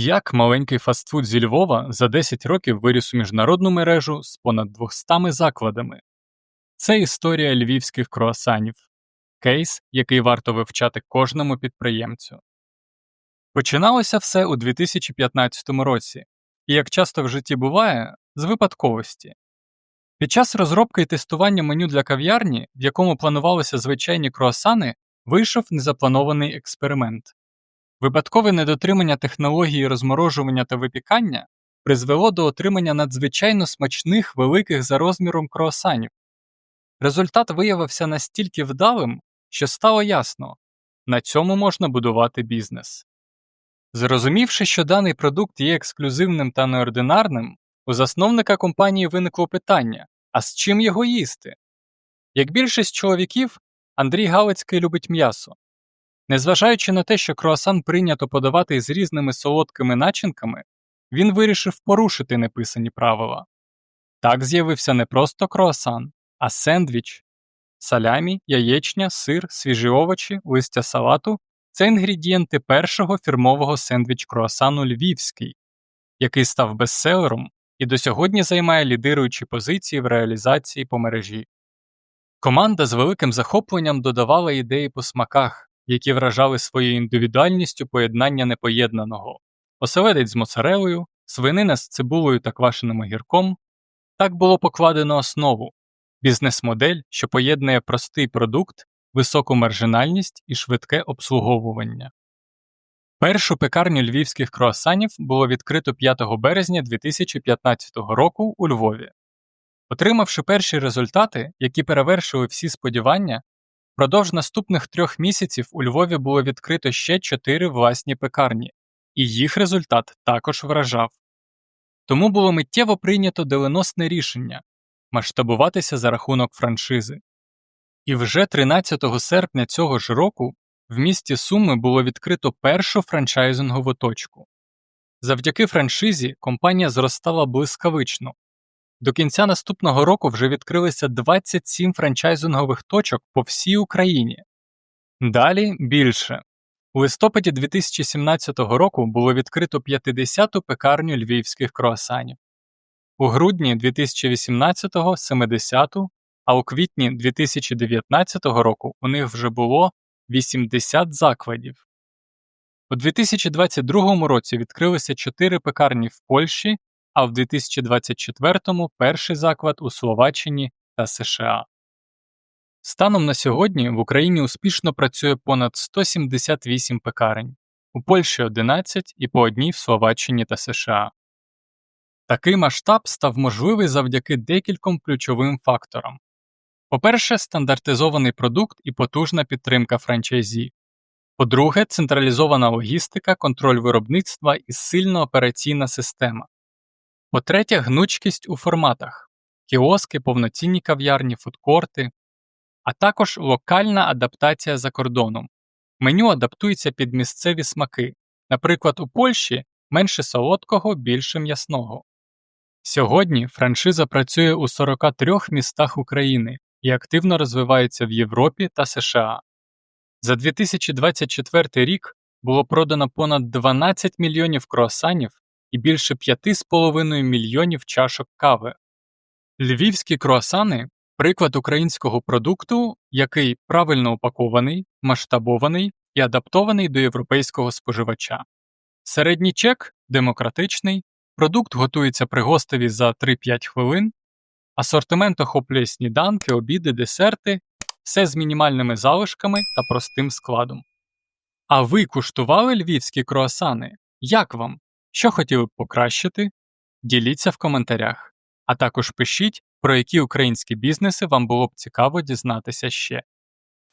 Як маленький фастфуд зі Львова за 10 років виріс у міжнародну мережу з понад 200 закладами? Це історія львівських круасанів, кейс, який варто вивчати кожному підприємцю. Починалося все у 2015 році, і як часто в житті буває, з випадковості. Під час розробки і тестування меню для кав'ярні, в якому планувалися звичайні круасани, вийшов незапланований експеримент. Випадкове недотримання технології розморожування та випікання призвело до отримання надзвичайно смачних великих за розміром круасанів. Результат виявився настільки вдалим, що стало ясно на цьому можна будувати бізнес. Зрозумівши, що даний продукт є ексклюзивним та неординарним, у засновника компанії виникло питання а з чим його їсти? Як більшість чоловіків, Андрій Галицький любить м'ясо. Незважаючи на те, що круасан прийнято подавати з різними солодкими начинками, він вирішив порушити неписані правила. Так з'явився не просто круасан, а сендвіч. Салямі, яєчня, сир, свіжі овочі, листя салату це інгредієнти першого фірмового сендвіч круасану Львівський, який став бестселером і до сьогодні займає лідируючі позиції в реалізації по мережі. Команда з великим захопленням додавала ідеї по смаках, які вражали своєю індивідуальністю поєднання непоєднаного, оселедець з моцарелою, свинина з цибулею та квашеним огірком. Так було покладено основу бізнес-модель, що поєднує простий продукт, високу маржинальність і швидке обслуговування. Першу пекарню львівських круасанів було відкрито 5 березня 2015 року у Львові. Отримавши перші результати, які перевершили всі сподівання, впродовж наступних трьох місяців у Львові було відкрито ще чотири власні пекарні, і їх результат також вражав. Тому було миттєво прийнято доленосне рішення масштабуватися за рахунок франшизи. І вже 13 серпня цього ж року в місті Суми було відкрито першу франчайзингову точку. Завдяки франшизі компанія зростала блискавично. До кінця наступного року вже відкрилися 27 франчайзингових точок по всій Україні. Далі більше. У листопаді 2017 року було відкрито 50-ту пекарню львівських круасанів. У грудні 2018-го 70-ту, а у квітні 2019 року у них вже було 80 закладів. У 2022 році відкрилися 4 пекарні в Польщі, а в 2024-му перший заклад у Словаччині та США. Станом на сьогодні в Україні успішно працює понад 178 пекарень, у Польщі 11 і по одній в Словаччині та США. Такий масштаб став можливий завдяки декільком ключовим факторам. По-перше, стандартизований продукт і потужна підтримка франчайзі. По-друге, централізована логістика, контроль виробництва і сильна операційна система. По-третє, гнучкість у форматах кіоски, повноцінні кав'ярні, фудкорти, а також локальна адаптація за кордоном. Меню адаптується під місцеві смаки, наприклад, у Польщі менше солодкого, більше м'ясного. Сьогодні франшиза працює у 43 містах України і активно розвивається в Європі та США. За 2024 рік було продано понад 12 мільйонів круасанів і більше 5,5 мільйонів чашок кави. Львівські круасани приклад українського продукту, який правильно упакований, масштабований і адаптований до європейського споживача. Середній чек демократичний, продукт готується при гостеві за 3-5 хвилин, асортимент охоплює сніданки, обіди, десерти, все з мінімальними залишками та простим складом. А ви куштували львівські круасани? Як вам? Що хотіли б покращити? Діліться в коментарях, а також пишіть, про які українські бізнеси вам було б цікаво дізнатися ще.